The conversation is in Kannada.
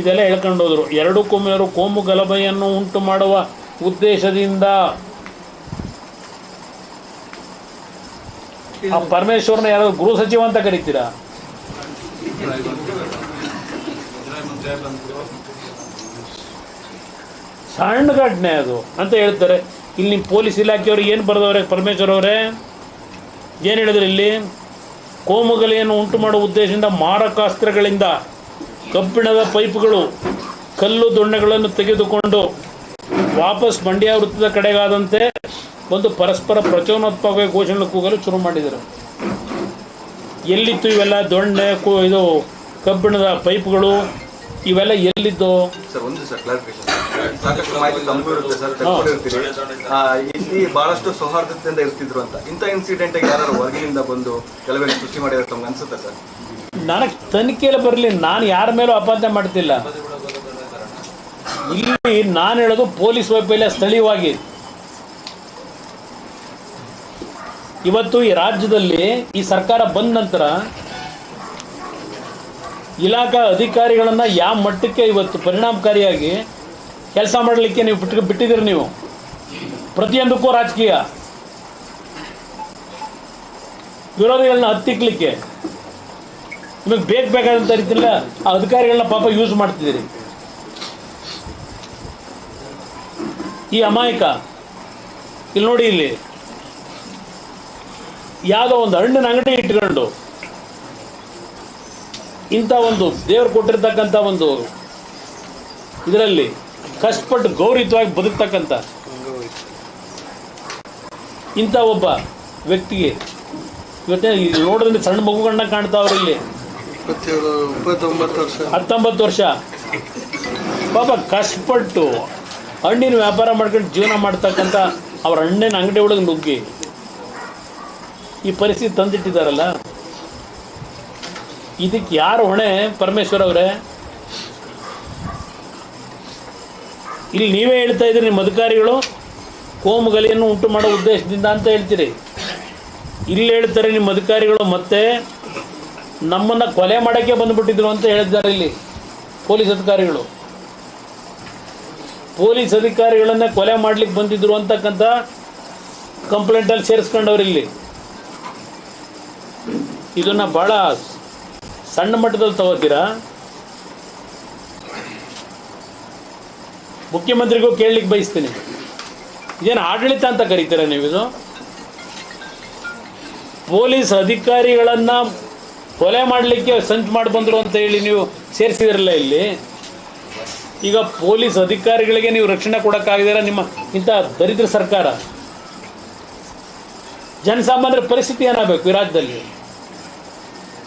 ಇದೆಲ್ಲ ಹೇಳ್ಕೊಂಡೋದ್ರು. ಎರಡು ಮೇಲೂ ಕೋಮು ಗಲಭೆಯನ್ನು ಉಂಟು ಮಾಡುವ ಉದ್ದೇಶದಿಂದ ಆ ಪರಮೇಶ್ವರನ ಯಾರು ಗೃಹ ಸಚಿವ ಅಂತ ಕರಿತೀರಾ? ಸಣ್ಣ ಘಟನೆ ಅದು ಅಂತ ಹೇಳ್ತಾರೆ. ಇಲ್ಲಿ ಪೊಲೀಸ್ ಇಲಾಖೆಯವ್ರಿಗೆ ಏನು ಬರೆದವ್ರೆ? ಪರಮೇಶ್ವರ್ ಅವರೇ, ಏನು ಹೇಳಿದ್ರು ಇಲ್ಲಿ? ಕೋಮುಗಲೆಯನ್ನು ಉಂಟು ಮಾಡುವ ಉದ್ದೇಶದಿಂದ ಮಾರಕಾಸ್ತ್ರಗಳಿಂದ ಕಬ್ಬಿಣದ ಪೈಪ್ಗಳು ಕಲ್ಲು ದೊಣ್ಣೆಗಳನ್ನು ತೆಗೆದುಕೊಂಡು ವಾಪಸ್ ಮಂಡ್ಯ ವೃತ್ತದ ಕಡೆಗಾದಂತೆ ಒಂದು ಪರಸ್ಪರ ಪ್ರಚೋದನಾತ್ಮಕ ಘೋಷಣೆ ಕೂಗಲು ಶುರು ಮಾಡಿದರು. ಎಲ್ಲಿತ್ತು ಇವೆಲ್ಲ ದೊಣ್ಣೆ ಕೂ ಇದು ಕಬ್ಬಿಣದ ಪೈಪ್ಗಳು? ಇವೆಲ್ಲ ಎಲ್ಲಿದ್ದು? ಸರ್ ಒಂದು ಸರ್ ಕ್ಲಾರಿಫಿಕೇಶನ್ ಸಾಕಷ್ಟು ಮಾಹಿತಿ ತಮಗೂ ಇರುತ್ತೆ ಸರ್ ತಿಳ್ಕೊಂಡಿರ್ತೀರಿ ಆ, ಇಲ್ಲಿ ಬಹಳಷ್ಟು ಸೌಹಾರ್ದತೆಯಿಂದ ಇರ್ತಿದ್ರು ಅಂತ. ಇಂಥ ಇನ್ಸಿಡೆಂಟ್ ಯಾರು ಹೊರಗಿನಿಂದ ಬಂದು ಕೆಲವೇ ಸೃಷ್ಟಿ ಮಾಡಿದ್ರೆ ತಮ್ಗೆ ಅನ್ಸುತ್ತೆ ಸರ್? ನನಗೆ ತನಿಖೆಯಲ್ಲಿ ಬರಲಿ, ನಾನು ಯಾರ ಮೇಲೂ ಅಪಾದನೆ ಮಾಡ್ತಿಲ್ಲ. ಇಲ್ಲಿ ನಾನು ಹೇಳೋದು ಪೊಲೀಸ್ ವೈಫಲ್ಯ ಸ್ಥಳೀಯವಾಗಿ. ಇವತ್ತು ಈ ರಾಜ್ಯದಲ್ಲಿ ಈ ಸರ್ಕಾರ ಬಂದ ನಂತರ ಇಲಾಖಾ ಅಧಿಕಾರಿಗಳನ್ನು ಯಾವ ಮಟ್ಟಕ್ಕೆ ಇವತ್ತು ಪರಿಣಾಮಕಾರಿಯಾಗಿ ಕೆಲಸ ಮಾಡಲಿಕ್ಕೆ ನೀವು ಬಿಟ್ಟು ಬಿಟ್ಟಿದ್ದೀರಿ ನೀವು? ಪ್ರತಿಯೊಂದಕ್ಕೂ ರಾಜಕೀಯ. ವಿರೋಧಿಗಳನ್ನ ಹತ್ತಿಕ್ಲಿಕ್ಕೆ. ನಿಮಗೆ ಬೇಕು ಬೇಕಾದಂಥ ರೀತಿಯಲ್ಲ ಆ ಅಧಿಕಾರಿಗಳನ್ನ ಪಾಪ ಯೂಸ್ ಮಾಡ್ತಿದ್ದೀರಿ. ಈ ಅಮಾಯಕ, ಇಲ್ಲಿ ನೋಡಿ ಇಲ್ಲಿ. ಯಾವುದೋ ಒಂದು ಹಣ್ಣಿನ ಅಂಗಡಿ ಇಟ್ಕೊಂಡು ಇಂಥ ಒಂದು ದೇವರು ಕೊಟ್ಟಿರ್ತಕ್ಕಂಥ ಒಂದು ಇದರಲ್ಲಿ ಕಷ್ಟಪಟ್ಟು ಗೌರವಿತವಾಗಿ ಬದುಕ್ತಕ್ಕಂಥ ಇಂಥ ಒಬ್ಬ ವ್ಯಕ್ತಿಗೆ ಇವತ್ತೇ ನೋಡಿದ್ರೆ ಸಣ್ಣ ಮಗುಗಳನ್ನ ಕಾಣ್ತಾವ್ರು ಇಲ್ಲಿ. ವರ್ಷ. ಹತ್ತೊಂಬತ್ತು ವರ್ಷ. ಪಾಪ ಕಷ್ಟಪಟ್ಟು ಹಣ್ಣಿನ ವ್ಯಾಪಾರ ಮಾಡ್ಕೊಂಡು ಜೀವನ ಮಾಡ್ತಕ್ಕಂಥ ಅವ್ರ ಹಣ್ಣಿನ ಅಂಗಡಿ ಒಳಗೆ ನುಗ್ಗಿ ಈ ಪರಿಸ್ಥಿತಿ ತಂದಿಟ್ಟಿದ್ದಾರಲ್ಲ? ಇದಕ್ಕೆ ಯಾರು ಹೊಣೆ ಪರಮೇಶ್ವರ್ ಅವರೇ? ಇಲ್ಲಿ ನೀವೇ ಹೇಳ್ತಾ ಇದ್ದೀರಿ ನಿಮ್ಮ ಅಧಿಕಾರಿಗಳು? ಕೋಮುಗಲಿಯನ್ನು ಉಂಟು ಮಾಡೋ ಉದ್ದೇಶದಿಂದ ಅಂತ ಹೇಳ್ತೀರಿ. ಇಲ್ಲಿ ಹೇಳ್ತಾರೆ ನಿಮ್ಮ ಅಧಿಕಾರಿಗಳು ಮತ್ತೆ ನಮ್ಮನ್ನು ಕೊಲೆ ಮಾಡೋಕ್ಕೆ ಬಂದುಬಿಟ್ಟಿದ್ರು ಅಂತ ಹೇಳಿದ್ದಾರೆ ಇಲ್ಲಿ ಪೊಲೀಸ್ ಅಧಿಕಾರಿಗಳು. ಪೊಲೀಸ್ ಅಧಿಕಾರಿಗಳನ್ನ ಕೊಲೆ ಮಾಡ್ಲಿಕ್ಕೆ ಬಂದಿದ್ರು ಅಂತಕ್ಕಂಥ ಕಂಪ್ಲೇಂಟಲ್ಲಿ ಸೇರಿಸ್ಕೊಂಡವ್ರು ಇಲ್ಲಿ. ಇದನ್ನು ಭಾಳ ಸಣ್ಣ ಮಟ್ಟದಲ್ಲಿ ತಗೋತೀರಾ? ಮುಖ್ಯಮಂತ್ರಿಗೂ ಕೇಳಲಿಕ್ಕೆ ಬಯಸ್ತೀನಿ. ಇದೇನು ಆಡಳಿತ ಅಂತ ಕರಿತೀರಾ ನೀವು ಇದು? ಪೊಲೀಸ್ ಅಧಿಕಾರಿಗಳನ್ನು ಕೊಲೆ ಮಾಡಲಿಕ್ಕೆ ಸಂಚು ಮಾಡಿ ಬಂದರು ಅಂತ ಹೇಳಿ ನೀವು ಸೇರಿಸಿದಿರಲ್ಲ ಇಲ್ಲಿ? ಈಗ ಪೊಲೀಸ್ ಅಧಿಕಾರಿಗಳಿಗೆ ನೀವು ರಕ್ಷಣೆ ಕೊಡೋಕ್ಕಾಗದಿರ ನಿಮ್ಮ ಇಂಥ ದರಿದ್ರ ಸರ್ಕಾರ? ಜನಸಾಮಾನ್ಯರ ಪರಿಸ್ಥಿತಿ ಏನಾಗಬೇಕು ಈ ರಾಜ್ಯದಲ್ಲಿ?